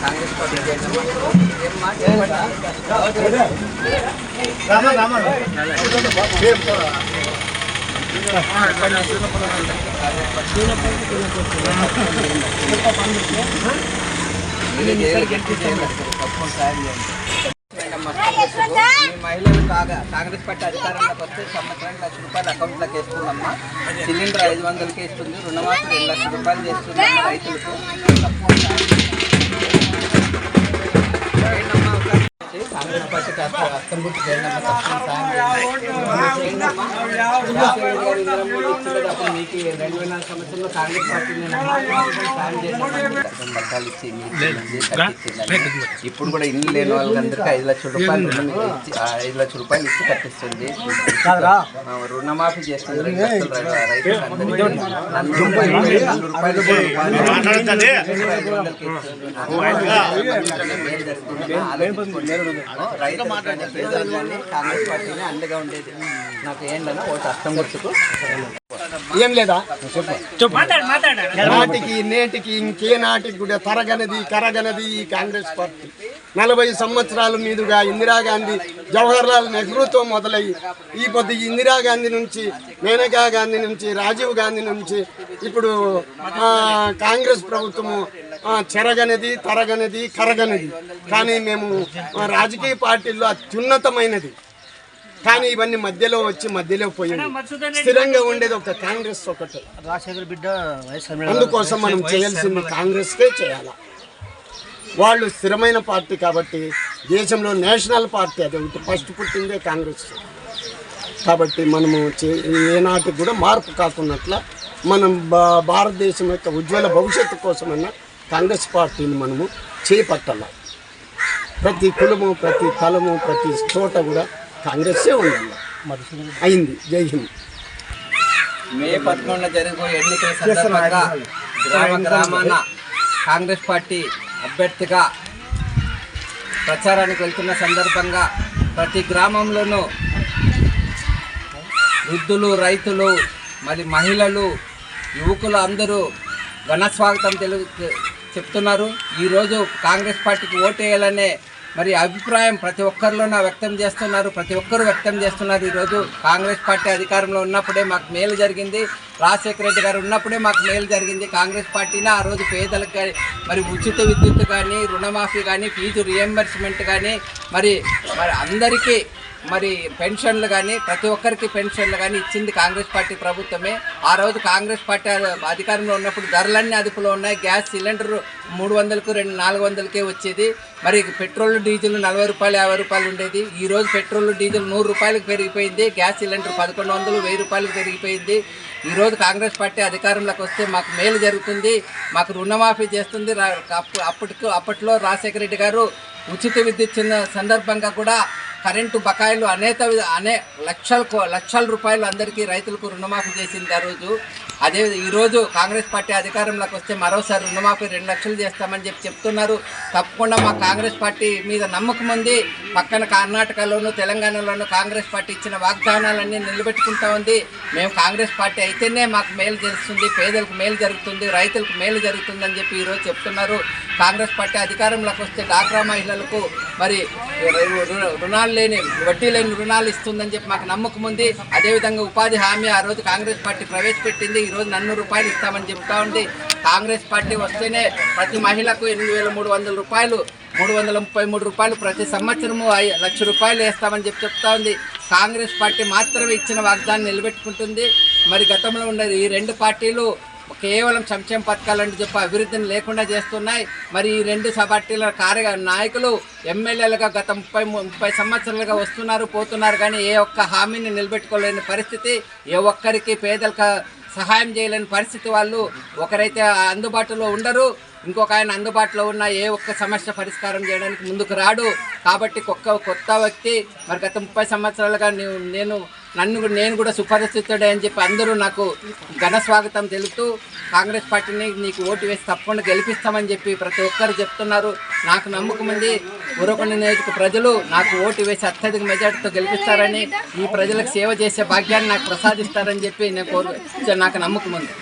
Congress party Rama Rama గెలిపిస్తాను తప్పకుండా సాయం చేయండి ఈ మహిళలు కాగా కాంగ్రెస్ పార్టీ అధికారంలోకి వస్తే సంవత్సరానికి లక్ష రూపాయలు అకౌంట్లోకి వేస్తుందమ్మా సిలిండర్ ఐదు వందలకి ఇస్తుంది రుణమాఫీ రెండు లక్షల రూపాయలు చేస్తుంది రైతులకు. కాంగ్రెస్ పార్టీ కాస్త గుర్తు చేయండి. ఇచ్చింది అప్పుడు మీకు రెండు వేల నాలుగు సంవత్సరంలో కాంగ్రెస్ పార్టీ పట్టాలు ఇచ్చింది. ఇప్పుడు కూడా ఇల్లు లేని వాళ్ళందరికీ ఐదు లక్షల రూపాయలు రుణం ఇచ్చి ఆ ఐదు లక్షల రూపాయలు ఇచ్చి కట్టిస్తుంది. రుణమాఫీ చేస్తుంది. రైతు కాంగ్రెస్ పార్టీనే అండగా ఉండేది. నాకు ఏంటన్నా ఓటు అర్థం గుర్తుకు. ఏం లేదా? నాటికి నేటికి ఇంకే నాటికి కూడా తరగనది కరగనది ఈ కాంగ్రెస్ పార్టీ. నలభై సంవత్సరాల మీదుగా ఇందిరాగాంధీ జవహర్లాల్ నెహ్రూతో మొదలయ్యి ఈ పొద్దు ఇందిరాగాంధీ నుంచి మేనకా గాంధీ నుంచి రాజీవ్ గాంధీ నుంచి ఇప్పుడు కాంగ్రెస్ ప్రభుత్వము చెరగనిది తరగనిది కరగనిది. కానీ మేము రాజకీయ పార్టీల్లో అత్యున్నతమైనది. కానీ ఇవన్నీ మధ్యలో వచ్చి మధ్యలో పోయింది. స్థిరంగా ఉండేది ఒక కాంగ్రెస్ ఒకటి. రాజశేఖర్ బిడ్డ అందుకోసం మనం చేయాల్సింది కాంగ్రెస్కే చేయాలి? వాళ్ళు స్థిరమైన పార్టీ కాబట్టి దేశంలో నేషనల్ పార్టీ అది ఒకటి ఫస్ట్ పుట్టిందే కాంగ్రెస్. కాబట్టి మనము చే- ఏనాటికి కూడా మార్పు కాకున్నట్ల మనం భా- భారతదేశం యొక్క ఉజ్వల భవిష్యత్తు కోసమన్నా కాంగ్రెస్ పార్టీని మనము చేపట్టాలి? ప్రతి కులము ప్రతి తలము ప్రతి చోట కూడా కాంగ్రెస్సే అయింది. జై హింద్. మే పదకొండున జరిగిపోయే ఎన్నికల సందర్భంగా గ్రామ గ్రామాన కాంగ్రెస్ పార్టీ అభ్యర్థిగా ప్రచారానికి వెళ్తున్న సందర్భంగా ప్రతి గ్రామంలోనూ వృద్ధులు రైతులు మరి మహిళలు యువకులు అందరూ ఘన స్వాగతం తెలుగు చెప్తున్నారు. ఈరోజు కాంగ్రెస్ పార్టీకి ఓటేయాలనే మరి అభిప్రాయం ప్రతి ఒక్కరిలోనూ వ్యక్తం చేస్తున్నారు ప్రతి ఒక్కరు వ్యక్తం చేస్తున్నారు. ఈరోజు కాంగ్రెస్ పార్టీ అధికారంలో ఉన్నప్పుడే మాకు మేలు జరిగింది. రాజశేఖర రెడ్డి గారు ఉన్నప్పుడే మాకు మేలు జరిగింది. కాంగ్రెస్ పార్టీని ఆ రోజు పేదలకు మరి ఉచిత విద్యుత్ కానీ రుణమాఫీ కానీ ఫీజు రియంబర్స్మెంట్ కానీ మరి మరి అందరికీ మరి పెన్షన్లు కానీ ప్రతి ఒక్కరికి పెన్షన్లు కానీ ఇచ్చింది కాంగ్రెస్ పార్టీ ప్రభుత్వమే. ఆ రోజు కాంగ్రెస్ పార్టీ అధికారంలో ఉన్నప్పుడు ధరలన్నీ అదుపులో ఉన్నాయి. గ్యాస్ సిలిండర్ మూడు వందలకు రెండు నాలుగు వందలకే వచ్చేది. మరి పెట్రోల్ డీజిల్ నలభై రూపాయలు యాభై రూపాయలు ఉండేది. ఈ రోజు పెట్రోల్ డీజిల్ నూరు రూపాయలకు పెరిగిపోయింది. గ్యాస్ సిలిండర్ పదకొండు వందలు వెయ్యి రూపాయలకు పెరిగిపోయింది. ఈరోజు కాంగ్రెస్ పార్టీ అధికారంలోకి వస్తే మాకు మేలు జరుగుతుంది. మాకు రుణమాఫీ చేస్తుంది. అప్పటికి అప్పట్లో రాజశేఖర రెడ్డి గారు ఉచిత విద్యుత్ చిన్న సందర్భంగా కూడా కరెంటు బకాయిలు అనేక విధ- అనే లక్షల కో- లక్షల రూపాయలు అందరికీ రైతులకు రుణమాఫీ చేసింది ఆ రోజు. అదే ఈరోజు కాంగ్రెస్ పార్టీ అధికారంలోకి వస్తే మరోసారి రుణమాఫీ రెండు లక్షలు చేస్తామని చెప్పి చెప్తున్నారు. తప్పకుండా మా కాంగ్రెస్ పార్టీ మీద నమ్మకం ఉంది. పక్కన కర్ణాటకలోనూ తెలంగాణలోనూ కాంగ్రెస్ పార్టీ ఇచ్చిన వాగ్దానాలన్నీ నిలబెట్టుకుంటా ఉంది. మేము కాంగ్రెస్ పార్టీ అయితేనే మాకు మేలు చేస్తుంది పేదలకు మేలు జరుగుతుంది రైతులకు మేలు జరుగుతుందని చెప్పి ఈరోజు చెప్తున్నారు. కాంగ్రెస్ పార్టీ అధికారంలోకి వస్తే డాక్రా మహిళలకు మరి రుణాలు లేని వడ్డీ లేని రుణాలు ఇస్తుందని చెప్పి మాకు నమ్మకం ఉంది. అదేవిధంగా ఉపాధి హామీ ఆ రోజు కాంగ్రెస్ పార్టీ ప్రవేశపెట్టింది. ఈరోజు రోజు నన్ను రూపాయలు ఇస్తామని చెప్తా ఉంది కాంగ్రెస్ పార్టీ వస్తేనే ప్రతి మహిళకు ఎనిమిది వేల మూడు వందల రూపాయలు మూడు వందల ముప్పై మూడు రూపాయలు ప్రతి సంవత్సరము ఐ- లక్ష రూపాయలు వేస్తామని చెప్పి చెప్తా ఉంది. కాంగ్రెస్ పార్టీ మాత్రమే ఇచ్చిన వాగ్దాన్ని నిలబెట్టుకుంటుంది. మరి గతంలో ఉండేది ఈ రెండు పార్టీలు కేవలం సంక్షేమ పథకాలని చెప్పి అభివృద్ధిని లేకుండా చేస్తున్నాయి. మరి ఈ రెండు సభార్టీల పార్టీల కార్య నాయకులు ఎమ్మెల్యేలుగా గత ముప్పై ముప్పై సంవత్సరాలుగా వస్తున్నారు పోతున్నారు. కానీ ఏ ఒక్క హామీని నిలబెట్టుకోలేని పరిస్థితి ఏ ఒక్కరికి పేదలకు సహాయం చేయలేని పరిస్థితి వాళ్ళు ఒకరైతే అందుబాటులో ఉండరు. ఇంకొక ఆయన అందుబాటులో ఉన్న ఏ ఒక్క సమస్య పరిష్కారం చేయడానికి ముందుకు రాడు. కాబట్టి ఒక్క కొత్త వ్యక్తి మరి గత ముప్పై సంవత్సరాలుగా నేను నన్ను కూడా- నేను కూడా సుపరిస్థితుడే అని చెప్పి అందరూ నాకు ఘన స్వాగతం తెలుపుతూ కాంగ్రెస్ పార్టీని నీకు ఓటు వేసి తప్పకుండా గెలిపిస్తామని చెప్పి ప్రతి ఒక్కరు చెప్తున్నారు. నాకు నమ్మకం ఉంది. ఉరకొండ నియోజక ప్రజలు నాకు ఓటు వేసి అత్యధిక మెజార్టీతో గెలిపిస్తారని ఈ ప్రజలకు సేవ చేసే భాగ్యాన్ని నాకు ప్రసాదిస్తారని చెప్పి నేను కోరు నాకు నమ్మకం ఉంది.